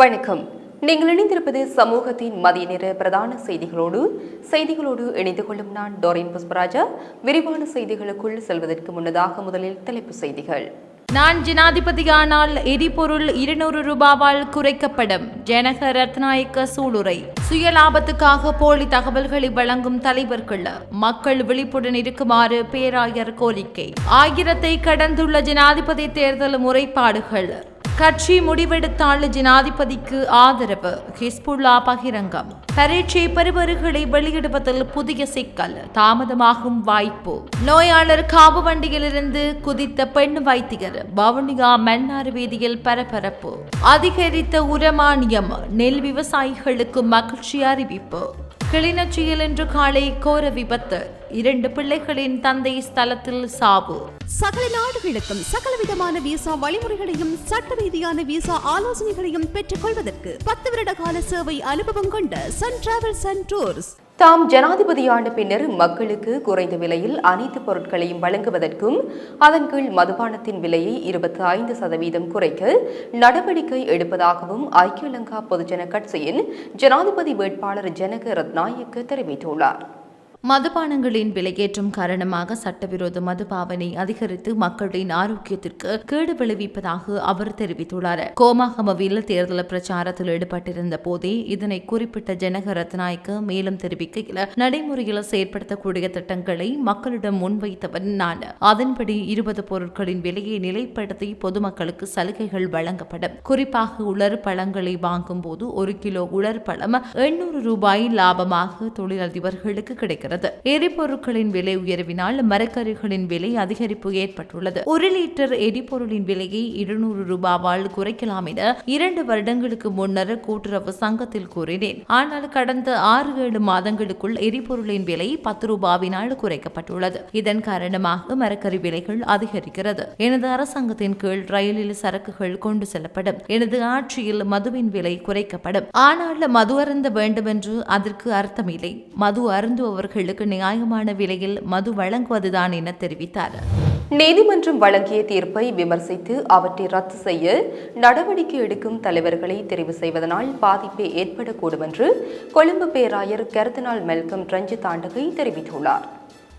வணக்கம். நீங்கள் இணைந்திருப்பது சமூகத்தின் மதிய நேர பிரதான செய்திகளோடு செய்திகளோடு இணைந்து கொள்ளும் நான் டோரின் புஷ்பராஜா. விரிவான செய்திகளுக்குள் செல்வதற்கு முன்னதாக முதலில் தலைப்பு செய்திகள். நான் ஜனாதிபதியானால் எரிபொருள் இருநூறு ரூபாவால் குறைக்கப்படும். ஜனக ரத்நாயக்க சூளுரை. சுய லாபத்துக்காக போலி தகவல்களை வழங்கும் தலைவர்கள் மக்கள் விழிப்புடன் இருக்குமாறு பேராயர் கோரிக்கை. ஆயிரத்தை கடந்துள்ள ஜனாதிபதி தேர்தல் முறைப்பாடுகள். கட்சி முடிவெடுத்தால் ஜனாதிபதிக்கு ஆதரவு. ஹிஸ்புல்லா பகிரங்கம். பரீட்சை பெறுபவர்களை வெளியிடுவதில் புதிய சிக்கல். தாமதமாகும் வாய்ப்பு. நோயாளர் காவு வண்டியிலிருந்து குதித்த பெண் வைத்தியர். வவுனியா மன்னார் வீதியில் பரபரப்பு. அதிகரித்த உரமானியம். நெல் விவசாயிகளுக்கு மகிழ்ச்சி அறிவிப்பு. கிளிநொச்சியில் இன்று காலை கோர விபத்து. இரண்டு பிள்ளைகளின் தந்தை ஸ்தலத்தில் சாவு. சகல நாடுகளுக்கும் சகலவிதமான விசா வழிமுறைகளையும் சட்ட ரீதியான விசா ஆலோசனைகளையும் பெற்றுக் கொள்வதற்கு பத்து வருட கால சேவை அனுபவம் கொண்ட சன் டிராவல்ஸ் அண்ட் டூர்ஸ் தாம் ஜனாதிபதியான பின்னர் மக்களுக்கு குறைந்த விலையில் அனைத்து பொருட்களையும் வழங்குவதற்கும் அதன் கீழ் மதுபானத்தின் விலையை இருபத்தி ஐந்து சதவீதம் குறைக்க நடவடிக்கை எடுப்பதாகவும் ஐக்கிய லங்கா பொதுஜன கட்சியின் ஜனாதிபதி வேட்பாளர் ஜனக ரத்நாயக்க தெரிவித்துள்ளார். மதுபானங்களின் விலையேற்றம் காரணமாக சட்டவிரோத மதுபாவனை அதிகரித்து மக்களின் ஆரோக்கியத்திற்கு கேடு விளைவிப்பதாக அவர் தெரிவித்துள்ளார். கோமாகமவில் தேர்தல் பிரச்சாரத்தில் ஈடுபட்டிருந்த போதே இதனை குறிப்பிட்ட ஜனக ரத்நாயக்க மேலும் தெரிவிக்கையில் நடைமுறையில் செயற்படுத்தக்கூடிய திட்டங்களை மக்களிடம் முன்வைத்தவன் நான். அதன்படி இருபது பொருட்களின் விலையை நிலைப்படுத்தி பொதுமக்களுக்கு சலுகைகள் வழங்கப்படும். குறிப்பாக உலர் பழங்களை வாங்கும் போது ஒரு கிலோ உலர் பழம் எண்ணூறு ரூபாய் லாபமாக தொழிலதிபர்களுக்கு கிடைக்கிறது. எரிபொருட்களின் விலை உயர்வினால் மரக்கறிகளின் விலை அதிகரிப்பு ஏற்பட்டுள்ளது. ஒரு லிட்டர் எரிபொருளின் விலையை இருநூறு ரூபாவால் குறைக்கலாம் என இரண்டு வருடங்களுக்கு முன்னர் கூட்டுறவு சங்கத்தில் கூறினேன். ஆனால் கடந்த ஆறு ஏழு மாதங்களுக்குள் எரிபொருளின் விலை பத்து ரூபாவினால் குறைக்கப்பட்டுள்ளது. இதன் காரணமாக மரக்கறி விலைகள் அதிகரிக்கிறது. எனது அரசாங்கத்தின் கீழ் ரயிலில் சரக்குகள் கொண்டு செல்லப்படும். எனது ஆட்சியில் மதுவின் விலை குறைக்கப்படும். ஆனால் மது அருந்த வேண்டும் என்று அதற்கு அர்த்தமில்லை. மது அருந்துபவர்களுக்கு நியாயமான விலையில் மது வழங்குவதுதான் என தெரிவித்தார். நீதிமன்றம் வழங்கிய தீர்ப்பை விமர்சித்து அவற்றை ரத்து செய்ய நடவடிக்கை எடுக்கும் தலைவர்களை தெரிவு செய்வதனால் பாதிப்பே ஏற்படக்கூடும் என்று கொழும்பு பேராயர் கருத்தினால் மெல்கம் ரஞ்சித் ஆண்டகை தெரிவித்துள்ளார்.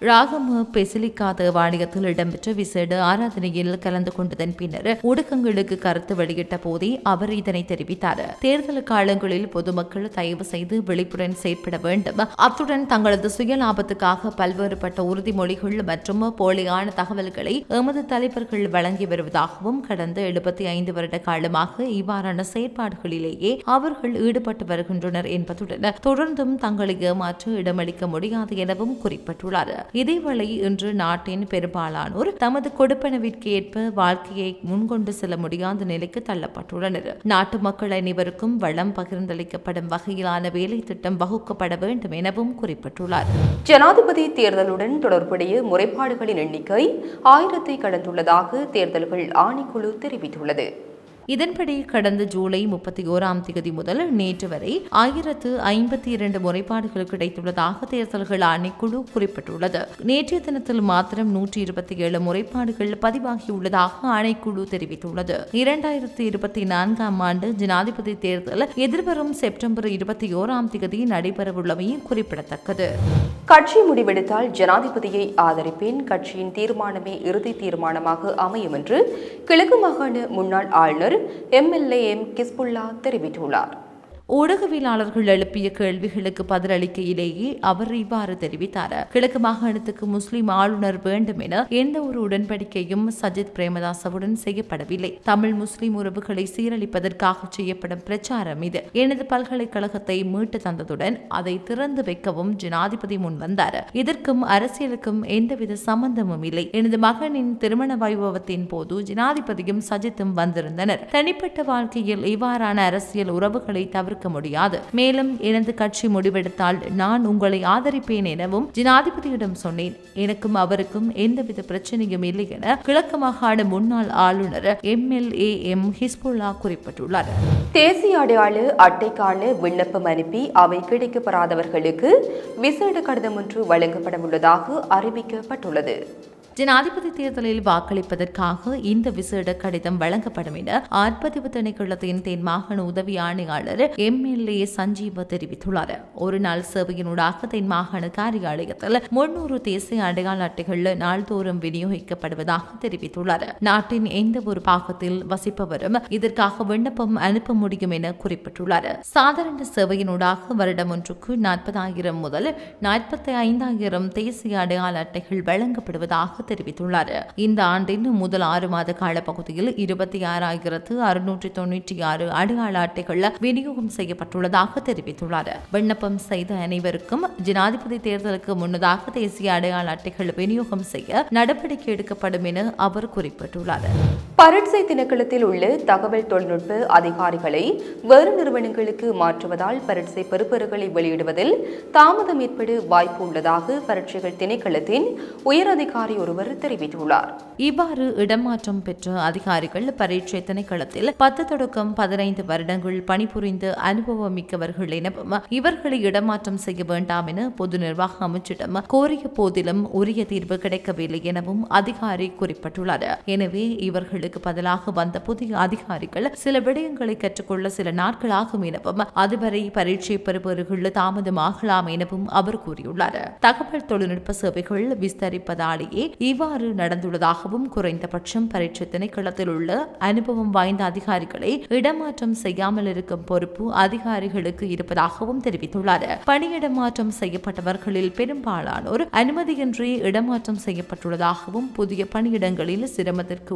ராகம பெசிலிக்கா தேவாலயத்தில் இடம்பெற்ற விசேட ஆராதனையில் கலந்து கொண்டதன் பின்னர் ஊடகங்களுக்கு கருத்து வெளியிட்ட போதே அவர் இதனை தெரிவித்தார். தேர்தல் காலங்களில் பொதுமக்கள் தயவு செய்து விழிப்புடன் செயற்பட வேண்டும். அத்துடன் தங்களது சுய லாபத்துக்காக பல்வேறுபட்ட உறுதிமொழிகள் மற்றும் போலியான தகவல்களை எமது தலைவர்கள் வழங்கி வருவதாகவும் கடந்த எழுபத்தி ஐந்து வருட காலமாக இவ்வாறான செயற்பாடுகளிலேயே அவர்கள் ஈடுபட்டு வருகின்றனர் என்பதுடன் தொடர்ந்தும் தங்களை ஏமாற்ற இடமளிக்க முடியாது எனவும் குறிப்பிட்டுள்ளார். இதேவேளை இன்று நாட்டின் பெரும்பாலானோர் தமது கொடுப்பனவிற்கு ஏற்ப வாழ்க்கையை முன்கொண்டு செல்ல முடியாத நிலைக்கு தள்ளப்பட்டுள்ளனர். நாட்டு மக்கள் அனைவருக்கும் வளம் பகிர்ந்தளிக்கப்படும் வகையிலான வேலை திட்டம் வகுக்கப்பட வேண்டும் எனவும் குறிப்பிட்டுள்ளார். ஜனாதிபதி தேர்தலுடன் தொடர்புடைய முறைப்பாடுகளின் எண்ணிக்கை ஆயிரத்தை கடந்துள்ளதாக தேர்தல்கள் ஆணைக்குழு தெரிவித்துள்ளது. இதன்படி கடந்த ஜூலை முப்பத்தி ஓராம் தேதி முதல் நேற்று வரை ஆயிரத்து ஐம்பத்தி இரண்டு முறைப்பாடுகள் கிடைத்துள்ளதாக தேர்தல்கள் ஆணைக்குழு குறிப்பிட்டுள்ளது. நேற்றைய தினத்தில் மாத்திரம் நூற்றி இருபத்தி ஏழு முறைப்பாடுகள் பதிவாகியுள்ளதாக ஆணைக்குழு தெரிவித்துள்ளது. இரண்டாயிரத்தி இருபத்தி நான்காம் ஆண்டு ஜனாதிபதி தேர்தல் எதிர்வரும் செப்டம்பர் இருபத்தி ஓராம் தேதி நடைபெறவுள்ளமையும் குறிப்பிடத்தக்கது. கட்சி முடிவெடுத்தால் ஜனாதிபதியை ஆதரிப்பேன். கட்சியின் தீர்மானமே இறுதி தீர்மானமாக அமையும் என்று கிழக்கு மாகாண முன்னாள் ஆளுநர் எம்எல்ஏ எம் கிஸ்புல்லா தெரிவித்துள்ளார். ஊடகவியலாளர்கள் எழுப்பிய கேள்விகளுக்கு பதிலளிக்கையிலேயே அவர் இவ்வாறு தெரிவித்தார். கிழக்கு மாகாணத்துக்கு முஸ்லிம் ஆளுநர் வேண்டும் என எந்த ஒரு உடன்படிக்கையும் சஜித் பிரேமதாசவுடன் செய்யப்படவில்லை. தமிழ் முஸ்லிம் உறவுகளை சீரழிப்பதற்காக செய்யப்படும் பிரச்சாரம் இது. எனது பல்கலைக்கழகத்தை மீட்டு தந்ததுடன் அதை திறந்து வைக்கவும் ஜனாதிபதி முன் வந்தார். இதற்கும் அரசியலுக்கும் எந்தவித சம்பந்தமும் இல்லை. எனது மகனின் திருமண வைபவத்தின் போது ஜனாதிபதியும் சஜித்தும் வந்திருந்தனர். தனிப்பட்ட வாழ்க்கையில் இவ்வாறான அரசியல் உறவுகளை தவிர்க்க முடியாது. மேலும் எனது கட்சி முடிவெடுத்தால் நான் உங்களை ஆதரிப்பேன் எனவும் ஜனாதிபதியிடம் சொன்னேன். எனக்கும் அவருக்கும் எந்தவித பிரச்சனையும் இல்லை என கிழக்கு மாகாண முன்னாள் ஆளுநர் M L A M Hizbullah குறிப்பிட்டுள்ளார். தேசிய அடையாள அட்டைக்கான விண்ணப்பம் அனுப்பி அவை கிடைக்கப்படாதவர்களுக்கு விசேட கடிதம் ஒன்று வழங்கப்பட உள்ளதாக அறிவிக்கப்பட்டுள்ளது. ஜனாதிபதி தேர்தலில் வாக்களிப்பதற்காக இந்த விசேட கடிதம் வழங்கப்படும் என ஆர்ப்பதிவு திணைக்களத்தின் தென் மாகாண உதவி ஆணையாளர் எம்எல்ஏ சஞ்சீவ தெரிவித்துள்ளார். ஒரு நாள் சேவையினூடாக தென் மாகாண காரியாலயத்தில் முன்னூறு தேசிய அடையாள அட்டைகள் நாள்தோறும் விநியோகிக்கப்படுவதாக தெரிவித்துள்ளார். நாட்டின் எந்த ஒரு பாகத்தில் வசிப்பவரும் இதற்காக விண்ணப்பம் அனுப்ப முடியும் என குறிப்பிட்டுள்ளார். சாதாரண சேவையினூடாக வருடம் ஒன்றுக்கு நாற்பதாயிரம் முதல் நாற்பத்தி ஐந்தாயிரம் தேசிய அடையாள அட்டைகள் வழங்கப்படுவதாக தெரிவித்துள்ளார். இந்த ஆண்டின் முதல் ஆறு மாத காலப்பகுதியில் இருபத்தி ஆறாயிரத்து அறுநூற்றி தொன்னூற்றி ஆறு அடையாள அட்டைகள் விநியோகம் செய்யப்பட்டுள்ளதாக தெரிவித்துள்ளார். விண்ணப்பம் செய்த அனைவருக்கும் ஜனாதிபதி தேர்தலுக்கு முன்னதாக தேசிய அடையாள அட்டைகள் விநியோகம் செய்ய நடவடிக்கை எடுக்கப்படும் என அவர் குறிப்பிட்டுள்ளார். பரட்சை திணைக்களத்தில் உள்ள தகவல் தொழில்நுட்ப அதிகாரிகளை வேறு நிறுவனங்களுக்கு மாற்றுவதால் பரட்சை பெறுபேறுகளை வெளியிடுவதில் தாமதம் ஏற்பட வாய்ப்பு உள்ளதாக பரட்சைகள் திணைக்களத்தின் உயர் அதிகாரி ஒருவர் தெரிவித்துள்ளார். இவ்வாறு இடமாற்றம் பெற்ற அதிகாரிகள் பரீட்சை திணைக்களத்தில் பத்து தொடக்கம் பதினைந்து வருடங்கள் பணிபுரிந்து அனுபவம் மிக்கவர்கள் எனவும் இவர்களை இடமாற்றம் செய்ய வேண்டாம் என பொது நிர்வாக அமைச்சிடம் கோரிய போதிலும் உரிய தீர்வு கிடைக்கவில்லை எனவும் அதிகாரி குறிப்பிட்டுள்ளார். எனவே இவர்கள் இவர்களுக்கு பதிலாக வந்த புதிய அதிகாரிகள் சில விடயங்களை கற்றுக்கொள்ள சில நாட்கள் ஆகும் எனவும் அதுவரை பரீட்சை பெறுபவர்கள் தாமதமாகலாம் எனவும் அவர் கூறியுள்ளார். தகவல் தொழில்நுட்ப சேவைகள் விஸ்தரிப்பதாலேயே இவ்வாறு நடந்துள்ளதாகவும் குறைந்தபட்சம் பரீட்சை திணைக்களத்தில் உள்ள அனுபவம் வாய்ந்த அதிகாரிகளை இடமாற்றம் செய்யாமல் இருக்கும் பொறுப்பு அதிகாரிகளுக்கு இருப்பதாகவும் தெரிவித்துள்ளார். பணியிடமாற்றம் செய்யப்பட்டவர்களில் பெரும்பாலானோர் அனுமதியின்றி இடமாற்றம் செய்யப்பட்டுள்ளதாகவும் புதிய பணியிடங்களில் சிரமத்திற்கு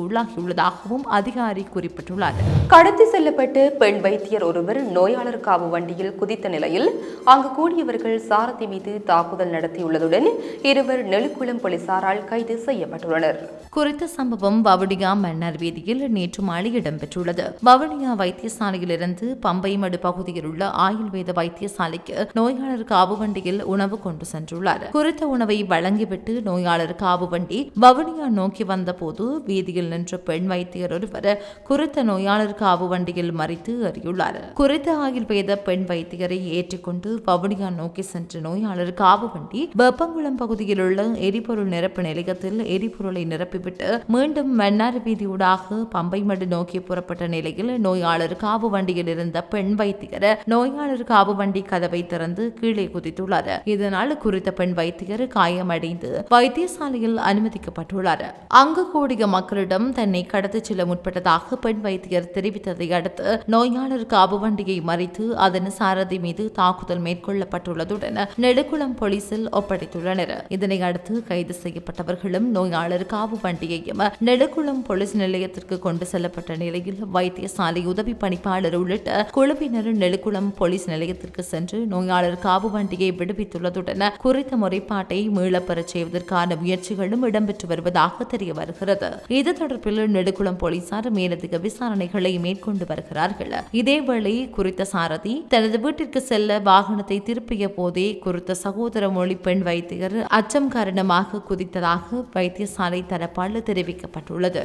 இருந்ததாகவும் அதிகாரி குறிப்பிட்டுள்ளார். கடத்தி செல்லப்பட்டு பெண் வைத்தியர் ஒருவர் நோயாளர் காவு வண்டியில் குதித்த நிலையில் அங்கு கூடியவர்கள் சாரதி மீது தாக்குதல் நடத்தியுள்ளதுடன் இருவர் நெலுக்குளம் போலீசாரால் கைது செய்யப்பட்டுள்ளனர். குறித்த சம்பவம் வவுனியா மன்னர் வீதியில் நேற்று மாலை இடம்பெற்றுள்ளது. வவுனியா வைத்தியசாலையிலிருந்து பம்பைமடு பகுதியில் உள்ள ஆயுர்வேத வைத்தியசாலைக்கு நோயாளர் காவு வண்டியில் உணவு கொண்டு சென்றுள்ளார். குறித்த உணவை வழங்கிவிட்டு நோயாளர் காவு வண்டி வவுனியா நோக்கி வந்தபோது வீதியில் நின்ற பெண் வைத்தியர் ஒருவர் குறித்த நோயாளர் காவு வண்டியில் மறித்து அறியுள்ளார் குறித்த ஆயுர்வேத பெண் வைத்தியரை ஏற்றிக்கொண்டு வவுனியா நோக்கி சென்ற நோயாளர் காவு வண்டி வெப்பங்குளம் பகுதியில் உள்ள எரிபொருள் நிரப்பு நிலையத்தில் எரிபொருளை நிரப்பிவிட்டு மீண்டும் மன்னார் வீதியூடாக பம்பைமடு நோக்கி புறப்பட்ட நிலையில் நோயாளர் காவு வண்டியில் இருந்த பெண் வைத்தியர் நோயாளர் காவு வண்டி கதவை திறந்து கீழே குதித்துள்ளார். இதனால் குறித்த பெண் வைத்தியர் காயமடைந்து வைத்தியசாலையில் அனுமதிக்கப்பட்டுள்ளார். அங்கு கூடிய மக்களிடம் தன்னை கடத்திச் செல்ல முற்பட்டதாக பெண் வைத்தியர் தெரிவித்ததை அடுத்து நோயாளர் காவு வண்டியை மறித்து அதன் சாரதி மீது தாக்குதல் மேற்கொள்ளப்பட்டுள்ளதுடன் நெடுக்குளம் போலீசில் ஒப்படைத்துள்ளனர். இதனை அடுத்து கைது செய்யப்பட்டவர்களும் நோயாளர் காவு வண்டியையும் நெடுக்குளம் போலீஸ் நிலையத்திற்கு கொண்டு செல்லப்பட்ட நிலையில் வைத்தியசாலை உதவி பணிப்பாளர் உள்ளிட்ட குழுவினர் நெடுக்குளம் போலீஸ் நிலையத்திற்கு சென்று நோயாளர் காவு வண்டியை விடுவித்துள்ளதுடன் குறித்த முறைப்பாட்டை மீளப்பெறச் செய்வதற்கான முயற்சிகளும் இடம்பெற்று வருவதாக தெரிய வருகிறது. இது தொடர்பில் நெடுக்குளம் போலீசார் மேலதிக விசாரணைகளை மேற்கொண்டு வருகிறார்கள். இதேவேளை குறித்த சாரதி தனது வீட்டிற்கு செல்ல வாகனத்தை திருப்பிய போதே குறித்த சகோதர மொழி பெண் வைத்தியர் அச்சம் காரணமாக குதித்ததாக வைத்தியசாலை தரப்பால் தெரிவிக்கப்பட்டுள்ளது.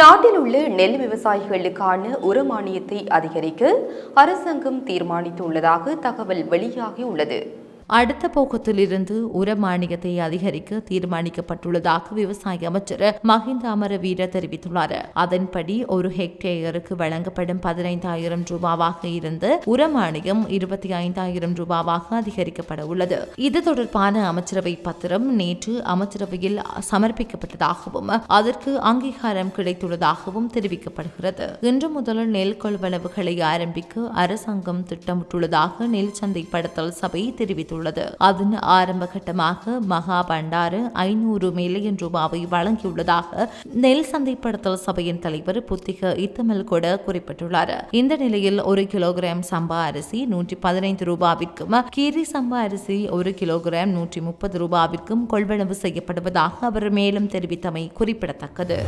நாட்டில் உள்ள நெல் விவசாயிகளுக்கான உரமானியத்தை அதிகரிக்க அரசாங்கம் தீர்மானித்துள்ளதாக தகவல் வெளியாகியுள்ளது அடுத்த போக்கத்திலிருந்து உர மானியத்தை அதிகரிக்க தீர்மானிக்கப்பட்டுள்ளதாக விவசாய அமைச்சர் மஹிந்த அமரவீர தெரிவித்துள்ளார். அதன்படி ஒரு ஹெக்டேயருக்கு வழங்கப்படும் பதினைந்தாயிரம் ரூபாவாக இருந்து உர மானியம் இருபத்தி ஐந்தாயிரம் ரூபாவாக அதிகரிக்கப்பட உள்ளது. இது தொடர்பான அமைச்சரவை பத்திரம் நேற்று அமைச்சரவையில் சமர்ப்பிக்கப்பட்டதாகவும் அதற்கு அங்கீகாரம் கிடைத்துள்ளதாகவும் தெரிவிக்கப்படுகிறது. இன்று முதல் நெல் கொள்வனவுகளை ஆரம்பிக்க அரசாங்கம் திட்டமிட்டுள்ளதாக நெல் சந்தைப்படுத்தல் சபை தெரிவித்துள்ளது. அதன் ஆரம்ப கட்டமாக மகா பண்டாறு ஐநூறு மில்லியன் ரூபாவை வழங்கியுள்ளதாக நெல் சந்தைப்படுத்தல் சபையின் தலைவர் புத்திக இத்தமல் கூட குறிப்பிட்டுள்ளார். இந்த நிலையில் ஒரு கிலோகிராம் சம்பா அரிசி நூற்றி பதினைந்து ரூபாவிற்கும் கீரி சம்பா அரிசி ஒரு கிலோகிராம் நூற்றி முப்பது ரூபாவிற்கும் கொள்வனவு செய்யப்படுவதாக அவர் மேலும் தெரிவித்தமை குறிப்பிடத்தக்கது.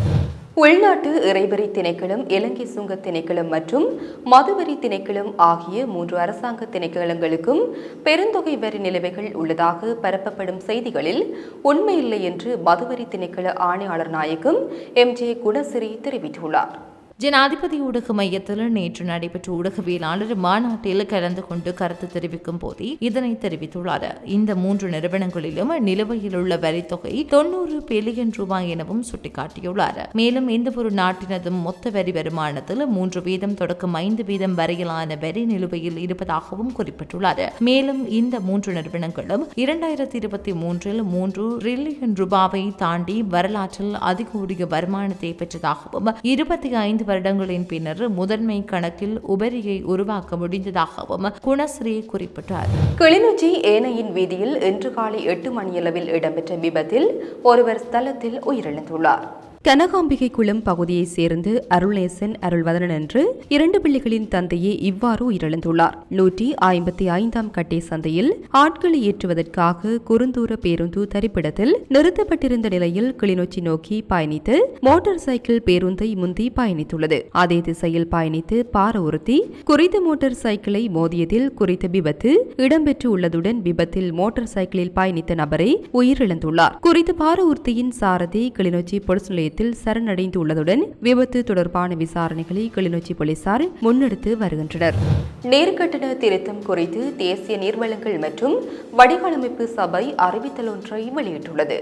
உள்நாட்டு இறைவரி திணைக்களம் இலங்கை சுங்க திணைக்களம் மற்றும் மதுவரி திணைக்களம் ஆகிய மூன்று அரசாங்க திணைக்களங்களுக்கும் பெருந்தொகை வரி நிலைமைகள் உள்ளதாக பரப்பப்படும் செய்திகளில் உண்மையில்லை என்று மதுவரி திணைக்கள ஆணையாளர் நாயகம் எம். ஜே. குணசிறி தெரிவித்துள்ளார். ஜனாதிபதி ஊடக மையத்தில் நேற்று நடைபெற்ற ஊடகவியலாளர் மாநாட்டில் கலந்து கொண்டு கருத்து தெரிவிக்கும் போதே இதனை தெரிவித்துள்ளார். இந்த மூன்று நிறுவனங்களிலும் நிலுவையில் உள்ள வரித்தொகை தொன்னூறு பில்லியன் ரூபாய் எனவும் சுட்டிக்காட்டியுள்ளார். மேலும் எந்த ஒரு நாட்டினதும் மொத்த வரி வருமானத்தில் மூன்று வீதம் தொடக்கம் ஐந்து வீதம் வரையிலான வரி நிலுவையில் இருப்பதாகவும் குறிப்பிட்டுள்ளார். மேலும் இந்த மூன்று நிறுவனங்களும் இரண்டாயிரத்தி இருபத்தி மூன்றில் மூன்று டிரில்லியன் ரூபாவை தாண்டி வரலாற்றில் அதிகூடிய வருமானத்தை பெற்றதாகவும் இருபத்தி ஐந்து வருடங்களின் பின்னர் முதன்மை கணக்கில் உபரியை உருவாக்க முடிந்ததாகவும் குணஸ்ரீ குறிப்பிட்டார். கிளிநொச்சி ஏனையின் வீதியில் இன்று காலை எட்டு மணியளவில் இடம்பெற்ற விபத்தில் ஒருவர் ஸ்தலத்தில் உயிரிழந்துள்ளார். கனகாம்பிகை குளம் பகுதியைச் சேர்ந்து அருள்நேசன் அருள்வதனன் என்று இரண்டு பிள்ளைகளின் தந்தையே இவ்வாறு உயிரிழந்துள்ளார். நூற்றி ஐம்பத்தி ஐந்தாம் கட்டை சந்தையில் ஆட்களை ஏற்றுவதற்காக குறுந்தூர பேருந்து தரிப்பிடத்தில் நிறுத்தப்பட்டிருந்த நிலையில் கிளிநொச்சி நோக்கி பயணித்து மோட்டார் சைக்கிள் பேருந்தை முந்தி பயணித்துள்ளது. அதே திசையில் பயணித்து பார உறுத்தி குறித்த மோட்டார் சைக்கிளை மோதியதில் குறித்த விபத்து இடம்பெற்று உள்ளதுடன் விபத்தில் மோட்டார் சைக்கிளில் பயணித்த நபரை உயிரிழந்துள்ளார். குறித்த பார உறுத்தியின் சாரதி கிளிநொச்சி பொலிஸ் நிலையத்தில் சரணடைந்து உள்ளதுடன் விபத்து தொடர்பான விசாரணைகளை கிளிநொச்சி போலீசார் முன்னெடுத்து வருகின்றனர். நேர்கட்டண திருத்தம் குறித்து தேசிய நீர்வளங்கள் மற்றும் வடிவமைப்பு சபை அறிவித்தல் ஒன்றை வெளியிட்டுள்ளது.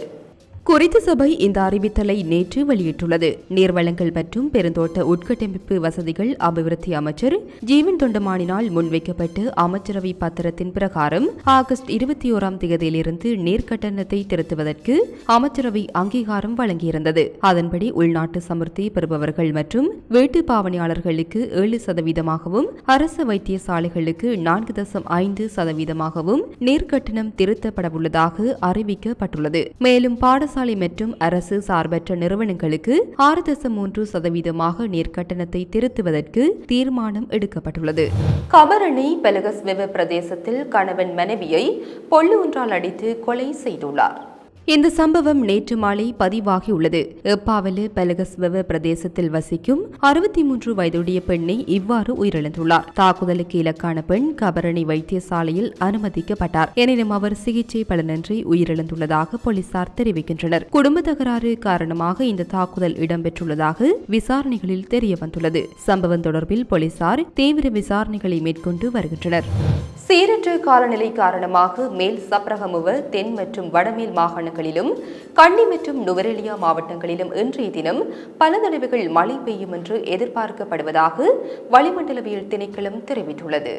குறித்த சபை இந்த அறிவித்தலை நேற்று வெளியிட்டுள்ளது. நீர்வளங்கள் மற்றும் பெருந்தோட்ட உட்கட்டமைப்பு வசதிகள் அபிவிருத்தி அமைச்சர் ஜீவன் தொண்டமானினால் முன்வைக்கப்பட்டு அமைச்சரவை பத்திரத்தின் பிரகாரம் ஆகஸ்ட் இருபத்தி ஓராம் தேதியிலிருந்து நீர்க்கட்டணத்தை திருத்துவதற்கு அமைச்சரவை அங்கீகாரம் வழங்கியிருந்தது. அதன்படி உள்நாட்டு சமர்த்தி பெறுபவர்கள் மற்றும் வீட்டு பாவனையாளர்களுக்கு ஏழு சதவீதமாகவும் அரசு வைத்தியசாலைகளுக்கு நான்கு தசம் ஐந்து சதவீதமாகவும் நீர்க்கட்டணம் திருத்தப்படவுள்ளதாக அறிவிக்கப்பட்டுள்ளது. மேலும் பாடசாலை மற்றும் அரசு சார்பற்ற நிறுவனங்களுக்கு ஆறு தசம் மூன்று சதவீதமாக நீர்க்கட்டணத்தை திருத்துவதற்கு தீர்மானம் எடுக்கப்பட்டுள்ளது. கபரணி பெலகஸ்வெவ பிரதேசத்தில் கணவன் மனைவியை பொல்லு ஒன்றால் அடித்து கொலை செய்துள்ளார். இந்த சம்பவம் நேற்று மாலை பதிவாகியுள்ளது. எப்பாவலு பலகஸ்வ பிரதேசத்தில் வசிக்கும் அறுபத்தி மூன்று வயதுடைய பெண்ணை இவ்வாறு உயிரிழந்துள்ளார். தாக்குதலுக்கு இலக்கான பெண் கபரணி வைத்தியசாலையில் அனுமதிக்கப்பட்டார். எனினும் அவர் சிகிச்சை பலனின்றி உயிரிழந்துள்ளதாக போலீசார் தெரிவிக்கின்றனர். குடும்ப தகராறு காரணமாக இந்த தாக்குதல் இடம்பெற்றுள்ளதாக விசாரணைகளில் தெரியவந்துள்ளது. சம்பவம் தொடர்பில் போலீசார் தீவிர விசாரணைகளை மேற்கொண்டு வருகின்றனர். சீரற்ற காலநிலை காரணமாக மேல் சப்ரகமுவ தென் மற்றும் வடமேல் மாவட்டங்களிலும் கண்டி மற்றும் நுவரெலியா மாவட்டங்களிலும் இன்றைய தினம் பல தடவைகள் மழை பெய்யும் என்று எதிர்பார்க்கப்படுவதாக வளிமண்டலவியல் திணைக்களம் தெரிவித்துள்ளது.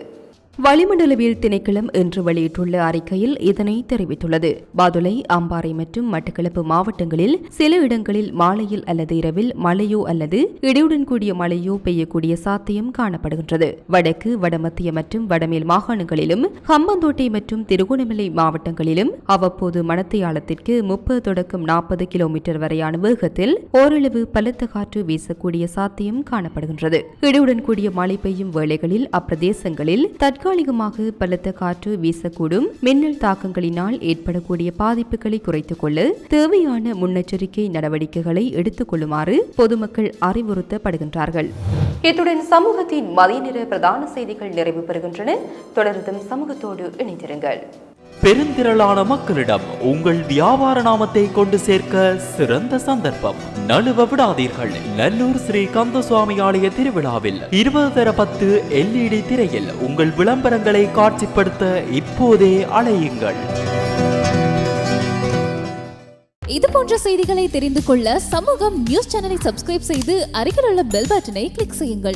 வளிமண்டலவியல் திணைக்களம் இன்று வெளியிட்டுள்ள அறிக்கையில் இதனை தெரிவித்துள்ளது. பாதுளை அம்பாறை மற்றும் மட்டக்களப்பு மாவட்டங்களில் சில இடங்களில் மாலையில் அல்லது இரவில் மழையோ அல்லது இடியுடன் கூடிய மழையோ பெய்யக்கூடிய சாத்தியம் காணப்படுகின்றது. வடக்கு வடமத்திய மற்றும் வடமேல் மாகாணங்களிலும் ஹம்பந்தோட்டை மற்றும் திருகோணமலை மாவட்டங்களிலும் அவ்வப்போது மணத்தியாலத்திற்கு முப்பது தொடக்கம் நாற்பது கிலோமீட்டர் வரையான வேகத்தில் ஓரளவு பலத்த காற்று வீசக்கூடிய சாத்தியம் காணப்படுகின்றது. இடியுடன் கூடிய மழை பெய்யும் வேளைகளில் அப்பிரதேசங்களில் தற்காலிகமாக பலத்த காற்று வீசக்கூடும். மின்னல் தாக்கங்களினால் ஏற்படக்கூடிய பாதிப்புகளை குறைத்துக் கொள்ள தேவையான முன்னெச்சரிக்கை நடவடிக்கைகளை எடுத்துக் கொள்ளுமாறு பொதுமக்கள் அறிவுறுத்தப்படுகின்றார்கள். இத்துடன் சமூகத்தின் மதிய நிற பிரதான செய்திகள் நிறைவு பெறுகின்றன. தொடர்ந்தும் சமூகத்தோடு இணைந்திருங்கள். பெருந்திரளான மக்களிடம் உங்கள் வியாபார நாமத்தை கொண்டு சேர்க்க சிறந்த சந்தர்ப்பம். நழுவ விடாதீர்கள். நல்லூர் ஸ்ரீ கந்தசுவாமி ஆலய திருவிழாவில் இருபது தர பத்து எல்இடி திரையில் உங்கள் விளம்பரங்களை காட்சிப்படுத்த இப்போதே அலையுங்கள். இது போன்ற செய்திகளை தெரிந்து கொள்ள சமூகம் நியூஸ் சேனலை சப்ஸ்கிரைப் செய்து அருகில் உள்ள பெல் பட்டனை கிளிக் செய்யுங்கள்.